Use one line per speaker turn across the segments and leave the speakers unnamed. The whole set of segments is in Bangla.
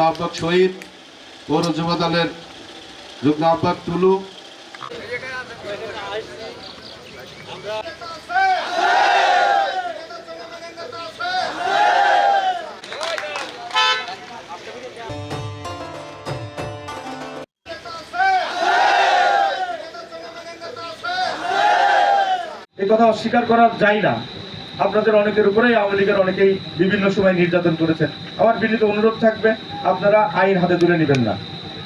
আহ্বায়ক শহীদ পৌর দলের টুলু
কথা অস্বীকার করা যায় না। আপনাদের অনেকের উপরেই আওয়ামী লীগের অনেকেই বিভিন্ন সময় নির্যাতন করেছেন। আমার বিনীত অনুরোধ থাকবে, আপনারা আইন হাতে তুলে নেবেন না।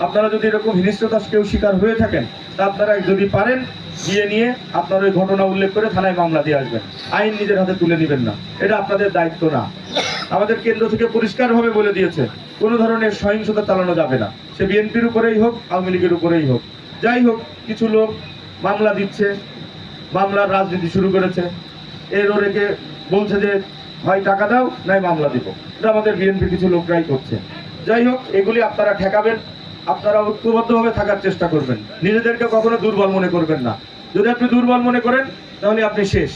আপনারা যদি এরকম হিংস্রতা কেউ শিকার হয়ে থাকেন, তা আপনারা যদি পারেন, গিয়ে নিয়ে আপনার ওই ঘটনা উল্লেখ করে থানায় মামলা দিয়ে আসবেন। আইন নিজের হাতে তুলে নেবেন না। এটা আপনাদের দায়িত্ব না। আমাদের কেন্দ্র থেকে পরিষ্কারভাবে বলে দিয়েছে, কোনো ধরনের সহিংসতা চালানো যাবে না। সে বিএনপির উপরেই হোক, আওয়ামী লীগের উপরেই হোক। যাই হোক, কিছু লোক মামলা দিচ্ছে, মামলার রাজনীতি শুরু করেছে। এর ওরেকে বলছে যে হয় টাকা দাও, নাই মামলা দিব। এটা আমাদের বিএনপি কিছু লোকরাই করছে। যাই হোক, এগুলি আপনারা ঠেকাবেন, আপনারা ঐক্যবদ্ধভাবে থাকার চেষ্টা করবেন। নিজেদেরকে কখনো দুর্বল মনে করবেন না। যদি আপনি দুর্বল মনে করেন, তাহলে আপনি শেষ।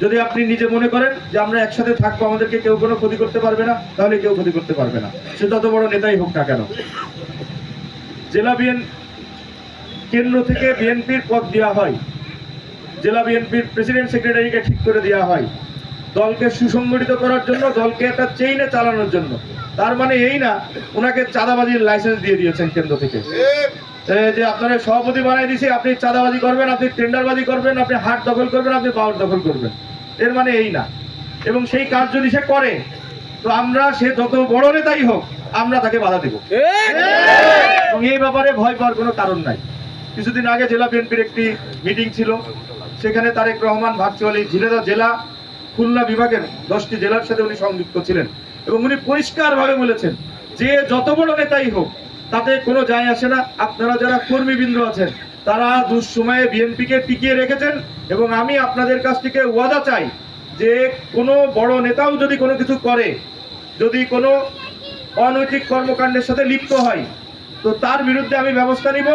যদি আপনি নিজে মনে করেন যে আমরা একসাথে থাকব, আমাদেরকে কেউ কোনো ক্ষতি করতে পারবে না, তাহলে কেউ ক্ষতি করতে পারবে না। সে তত বড় নেতাই হোক না কেন। জেলা বিএন কেন্দ্র থেকে বিএনপির পদ দেওয়া হয়। জেলা বিএনপির প্রেসিডেন্ট সেক্রেটারিকে ঠিক করে দেওয়া হয়। দলকে সুসংগঠিত করার জন্য দলকে একটা চেইনে চালানোর জন্য। তার মানে এই না ওনাকে চাঁদাবাজির লাইসেন্স দিয়ে দিয়েছেন কেন্দ্র থেকে। যে আপনারা সভাপতি বানাই দিয়েছি আপনি চাঁদাবাজি করবেন আপনি টেন্ডারবাজি করবেন আপনি হাট দখল করবেন আপনি পাওয়ার দখল করবেন। এর মানে এই না। এবং সেই কাজ যদি সে করে তো আমরা সে যত বড় নেতাই হোক আমরা তাকে বাধা দেব। এবং এই ব্যাপারে ভয় পাওয়ার কোনো কারণ নাই। কিছুদিন আগে জেলা বিএনপির একটি মিটিং ছিল। সেখানে তারেক রহমান ভার্চুয়ালি ঝিলেদা জেলা খুলনা বিভাগের দশটি জেলার সাথে উনি সংযুক্ত ছিলেন এবং উনি পরিষ্কারভাবে বলেছেন যে যত বড় নেতাই হোক, তাতে কোনো যায় আসে না। আপনারা যারা কর্মীবৃন্দ আছেন, তারা দুঃসময়ে বিএনপিকে টিকিয়ে রেখেছেন এবং আমি আপনাদের কাছ থেকে ওয়াদা চাই যে কোনো বড় নেতাও যদি কোনো কিছু করে, যদি কোনো অনৈতিক কর্মকাণ্ডের সাথে লিপ্ত হয়, তো তার বিরুদ্ধে আমি ব্যবস্থা নিব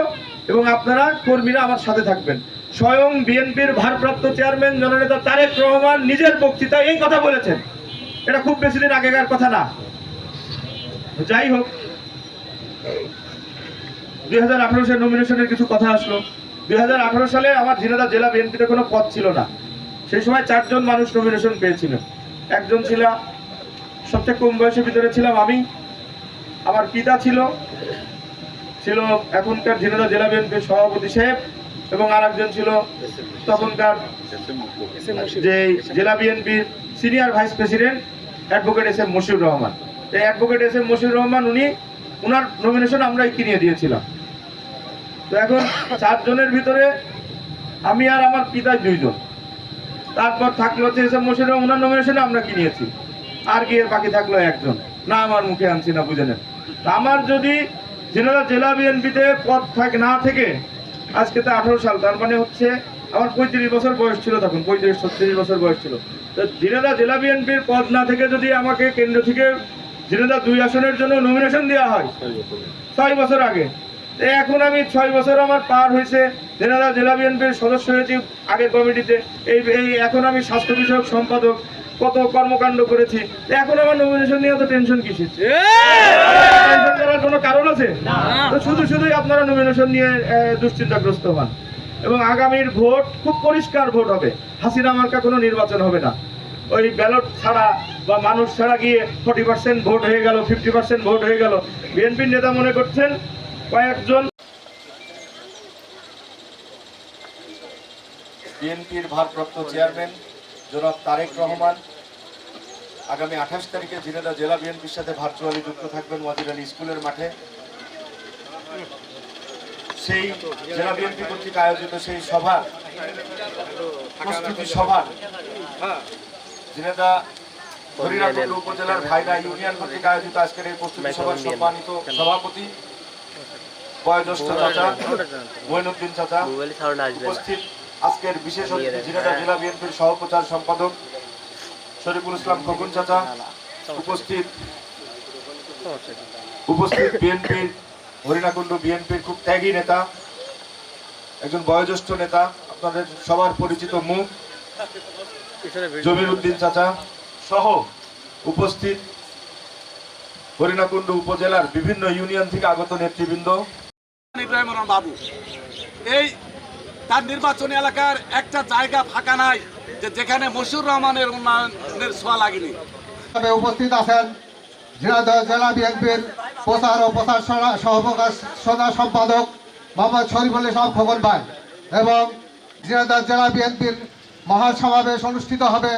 এবং আপনারা কর্মীরা আমার সাথে থাকবেন। স্বয়ং বিএনপির ভারপ্রাপ্ত চেয়ারম্যান জননেতা তারেক রহমান নিজের বক্তৃতায় এই কথা বলেছেন। এটা খুব বেশি দিন আগেকার কথা না। যাই হোক, দুই হাজার আঠারো সালে নমিনেশনের কিছু কথা আসলো। দুই হাজার আঠারো সালে আমার ঝিনাদা জেলা বিএনপিতে কোনো পদ ছিল না। সেই সময় চারজন মানুষ নমিনেশন পেয়েছিল। একজন ছিল, সবচেয়ে কম বয়সের ভিতরে ছিলাম আমি। আমার পিতা ছিল। ছিল এখনকার ঝিনাদা জেলা বিএনপির সভাপতি সাহেব। এবং আর একজন ছিল তখনকার যে জেলা বিএনপির senior vice president advocate S M Mashiur Rahman. এই advocate S M Mashiur Rahman, উনি ওনার নমিনেশন আমরাই কিনে দিয়েছিলাম। তো এখন চারজনের ভিতরে আমি আর আমার পিতা দুইজন। তারপর থাকল হচ্ছে এসব মশিউর রহমান ওনার নমিনেশনে আমরা কিনিয়েছি আর গিয়ে বাকি থাকল একজন? না আমার মুখে আনছি না, বুঝে নেন। আমার যদি জেলা জেলা বিএনপিতে পদ থাকে, না থেকে আজকে তো আঠারো সাল তার মানে হচ্ছে আমার পঁয়ত্রিশ বছর বয়স ছিল তখন পঁয়ত্রিশ ছত্রিশ বছর বয়স ছিল। তো ঝিনেদা জেলা বিএনপির পদ না থেকে যদি আমাকে কেন্দ্র থেকে ঝিনেদা দুই আসনের জন্য নমিনেশন দেওয়া হয় ছয় বছর আগে। এখন আমি ছয় বছর আমার পার হয়েছে জেনাদা জেলা বিএনপির সদস্য হয়েছি আগের কমিটিতে। এই এখন আমি স্বাস্থ্য বিষয়ক সম্পাদক কত কর্মকাণ্ড করেছি? এখন আমার নমিনেশন নিয়ে তো টেনশন কিসের? টেনশন করার কোনো কারণ আছে? তো শুধু শুধুই আপনারা নমিনেশন নিয়ে দুশ্চিন্তাগ্রস্ত হন। এবং আগামীর ভোট খুব পরিষ্কার ভোট হবে। হাসিনা মার্কা কোনো নির্বাচন হবে না। ওই ব্যালট ছাড়া বা মানুষ ছাড়া গিয়ে ফর্টি পার্সেন্ট ভোট হয়ে গেল ফিফটি পার্সেন্ট ভোট হয়ে গেল। বিএনপির নেতা মনে করছেন কয়েকজন
বিএনপির ভারপ্রাপ্ত চেয়ারম্যান জনাব তারেক রহমান আগামী আঠাশ তারিখে ঝিনেদা জেলা বিএনপির সাথে ভার্চুয়ালি যুক্ত থাকবেন ওয়াজির আলী স্কুলের মাঠে। সেই জেলা বিএনপি কর্তৃক আয়োজিত সেই সভা প্রস্তুতি সভা ঝিনেদা হরিরাখণ্ড উপজেলার ভাইরা ইউনিয়ন কর্তৃক আয়োজিত আজকের এই প্রস্তুতি সভার সম্মানিত সভাপতি বয়োজ্যেষ্ঠ চাচা মইনুদ্দিন চাচা উপস্থিত আজকের বিশেষ অতিথি জেলা বিএনপির সহপ্রচার সম্পাদক শরীফুল ইসলাম খোকন চাচা উপস্থিত উপস্থিত বিএনপির, হরিণাকুণ্ড বিএনপির খুব ত্যাগী নেতা, একজন বয়োজ্যেষ্ঠ নেতা, আপনাদের সবার পরিচিত মুখ জমির উদ্দিন চাচা সহ উপস্থিত হরিণাকুণ্ড উপজেলার বিভিন্ন ইউনিয়ন থেকে আগত নেতৃবৃন্দ।
ইব্রাহিম বাবু, এই তার নির্বাচনী এলাকার একটা জায়গা ফাঁকা নাই যে যেখানে মশিউর রহমানের উন্নয়নের ছোঁয়া লাগেনি।
উপস্থিত আছেন জেলা বিএনপির প্রচার ও প্রচার সহপ্রকাশ সদা সম্পাদক মোহাম্মদ শরীফুল ইসলাম খোকন ভাই এবং ঝিনাইদহ জেলা বিএনপির মহাসমাবেশ অনুষ্ঠিত হবে।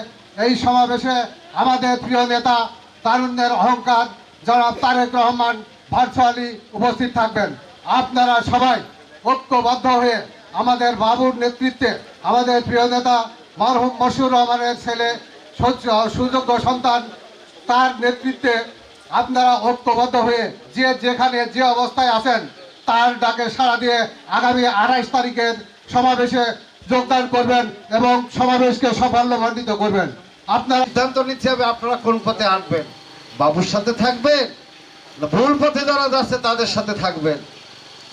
এই সমাবেশে আমাদের প্রিয় নেতা তারুণ্যের অহংকার জনাব তারেক রহমান ভার্চুয়ালি উপস্থিত থাকবেন। আপনারা সবাই ঐক্যবদ্ধ হয়ে আমাদের বাবুর নেতৃত্বে আমাদের প্রিয় নেতা মরহুম মশুর রহমানের ছেলে সুযোগ্য সন্তান, তার নেতৃত্বে আপনারা ঐক্যবদ্ধ হয়ে যে যেখানে যে অবস্থায় আছেন, তার ডাকে সাড়া দিয়ে আগামী আড়াইশ তারিখের সমাবেশে যোগদান করবেন এবং সমাবেশকে সাফল্যমণ্ডিত করবেন। আপনারা
সিদ্ধান্ত নিতে হবে আপনারা কোন পথে হাঁটবেন বাবুর সাথে থাকবেন, ভুল পথে যারা যাচ্ছে তাদের সাথে থাকবেন।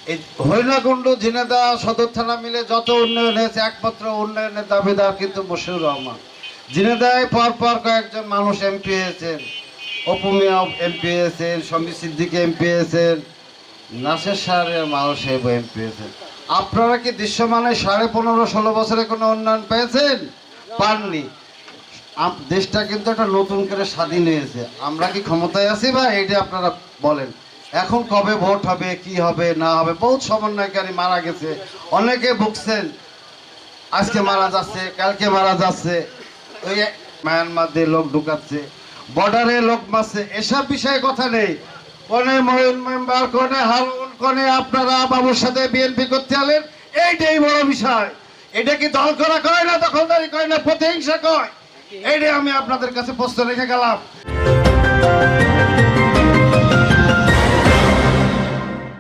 এই হরিণাকুণ্ড ঝিনেদা সদর থানা মিলে যত উন্নয়ন হয়েছে, একমাত্র উন্নয়নের দাবিদার কিন্তু মশিউর রহমান। ঝিনেদায় পর পর কয়েকজন মানুষ এমপি হয়েছেন অপুমিয়া এমপি হয়েছেন সমী সিদ্দিকি এমপি হয়েছেন, নাসের সাহের মানুষ এমপি হয়েছেন। আপনারা কি দৃশ্যমানে সাড়ে পনেরো ষোলো বছরে কোনো উন্নয়ন পেয়েছেন? পাননি। দেশটা কিন্তু একটা নতুন করে স্বাধীন হয়েছে। আমরা কি ক্ষমতায় আছি বা এটা আপনারা বলেন। এখন কবে ভোট হবে, কি হবে, না হবে? বহুত সমন্বয়কারী মারা গেছে। অনেকে ভুগছেন, আজকে মারা যাচ্ছে, কালকে মারা যাচ্ছে। ওই মায়ানমার দিয়ে লোক ঢুকাচ্ছে, বর্ডারে লোক মারছে, এসব বিষয়ে কথা নেই। কোনে মহিন মেম্বার, কোনে হারুন, কোনে আপনারা বাবুর সাথে বিএনপি করতে আলেন, এইটাই বড় বিষয়। এটা কি দল করা কয় না দখলদারি কয় না প্রতিহিংসা কয়? এইটাই আমি আপনাদের কাছে প্রশ্ন রেখে গেলাম।